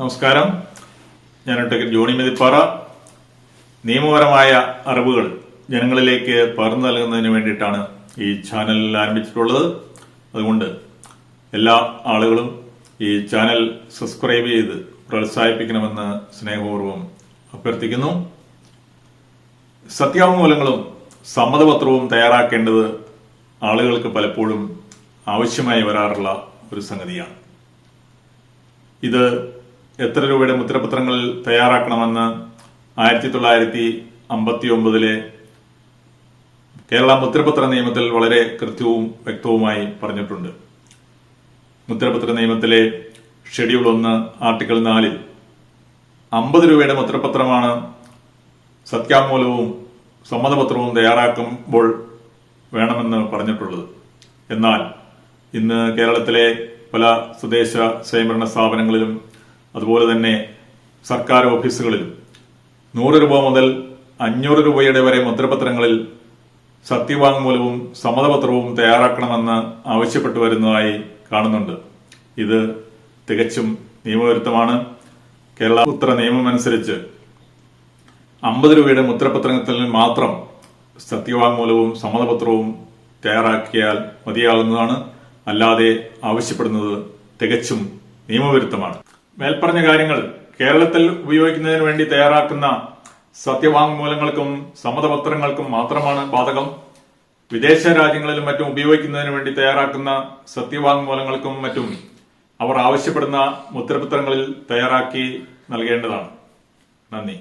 നമസ്കാരം. ഞാൻ advocate Johnny Methippara. നിയമപരമായ അറിവുകൾ ജനങ്ങളിലേക്ക് പകർന്നു നൽകുന്നതിന് വേണ്ടിയിട്ടാണ് ഈ ചാനൽ ആരംഭിച്ചിട്ടുള്ളത്. അതുകൊണ്ട് എല്ലാ ആളുകളും ഈ ചാനൽ സബ്സ്ക്രൈബ് ചെയ്ത് പ്രോത്സാഹിപ്പിക്കണമെന്ന് സ്നേഹപൂർവം അഭ്യർത്ഥിക്കുന്നു. സത്യാവാങ്മൂലങ്ങളും സമ്മതപത്രവും തയ്യാറാക്കേണ്ടത് ആളുകൾക്ക് പലപ്പോഴും ആവശ്യമായി വരാറുള്ള ഒരു സംഗതിയാണ്. ഇത് എത്ര രൂപയുടെ മുദ്രപത്രങ്ങൾ തയ്യാറാക്കണമെന്ന് ആയിരത്തി തൊള്ളായിരത്തി അമ്പത്തി ഒമ്പതിലെ കേരള മുദ്രപത്ര നിയമത്തിൽ വളരെ കൃത്യവും വ്യക്തവുമായി പറഞ്ഞിട്ടുണ്ട്. മുദ്രപത്ര നിയമത്തിലെ ഷെഡ്യൂൾ ഒന്ന് ആർട്ടിക്കിൾ നാലിൽ അമ്പത് രൂപയുടെ മുദ്രപത്രമാണ് സത്യാമൂലവും സമ്മതപത്രവും തയ്യാറാക്കുമ്പോൾ വേണമെന്ന് പറഞ്ഞിട്ടുള്ളത്. എന്നാൽ ഇന്ന് കേരളത്തിലെ പല സ്വദേശ സ്വയംഭരണ സ്ഥാപനങ്ങളിലും അതുപോലെ തന്നെ സർക്കാർ ഓഫീസുകളിലും നൂറ് രൂപ മുതൽ അഞ്ഞൂറ് രൂപയുടെ വരെ മുദ്രപത്രങ്ങളിൽ സത്യവാങ്മൂലവും സമ്മതപത്രവും തയ്യാറാക്കണമെന്ന് ആവശ്യപ്പെട്ടു വരുന്നതായി കാണുന്നുണ്ട്. ഇത് തികച്ചും നിയമവിരുദ്ധമാണ്. കേരള ഉത്തര നിയമം അനുസരിച്ച് അമ്പത് രൂപയുടെ മുദ്രപത്രത്തിൽ മാത്രം സത്യവാങ്മൂലവും സമ്മതപത്രവും തയ്യാറാക്കിയാൽ മതിയാകുന്നതാണ്. അല്ലാതെ ആവശ്യപ്പെടുന്നത് തികച്ചും നിയമവിരുദ്ധമാണ്. മേൽപ്പറഞ്ഞ കാര്യങ്ങൾ കേരളത്തിൽ ഉപയോഗിക്കുന്നതിന് വേണ്ടി തയ്യാറാക്കുന്ന സത്യവാങ്മൂലങ്ങൾക്കും സമ്മതപത്രങ്ങൾക്കും മാത്രമാണ് ബാധകം. വിദേശ രാജ്യങ്ങളിലും മറ്റും ഉപയോഗിക്കുന്നതിന് വേണ്ടി തയ്യാറാക്കുന്ന സത്യവാങ്മൂലങ്ങൾക്കും മറ്റും അവർ ആവശ്യപ്പെടുന്ന മുദ്രപത്രങ്ങളിൽ തയ്യാറാക്കി നൽകേണ്ടതാണ്. നന്ദി.